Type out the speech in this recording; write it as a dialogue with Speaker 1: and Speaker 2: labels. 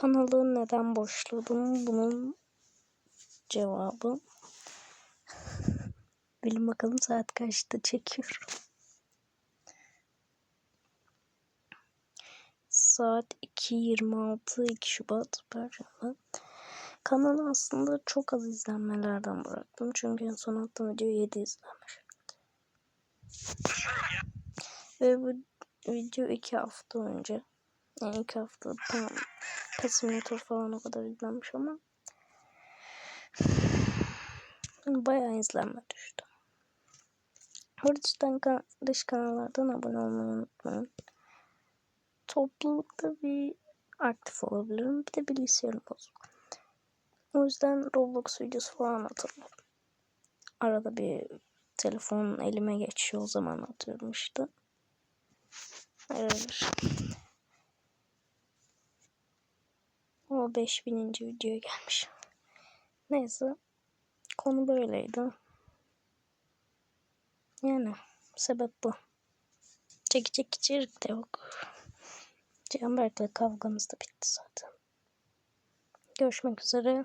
Speaker 1: Kanalı neden boşladım? Bunun cevabı. Bilin bakalım saat kaçta çekiyorum. Saat 2.26 2 Şubat Perşembe. Kanalı aslında çok az izlenmelerden bıraktım. Çünkü en son attığım video 7 izlenmiş. Ve bu video 2 hafta önce. Yani 2 hafta tam Pesiminator falan o kadar izlenmiş ama bayağı izlenme düştü. Kan dış kanallardan abone olmayı unutmayın. Toplulukta bir aktif olabilirim. Bir de bilgisayarım bozuk. O yüzden Roblox videosu falan atamıyorum. Arada bir telefon elime geçiyor o zaman atıyorum işte. Öyle. O 5000. videoya gelmiş. Neyse. Konu böyleydi. Yani sebep bu. Çekecek içerik de yok. Canberk'le kavgamız da bitti zaten. Görüşmek üzere.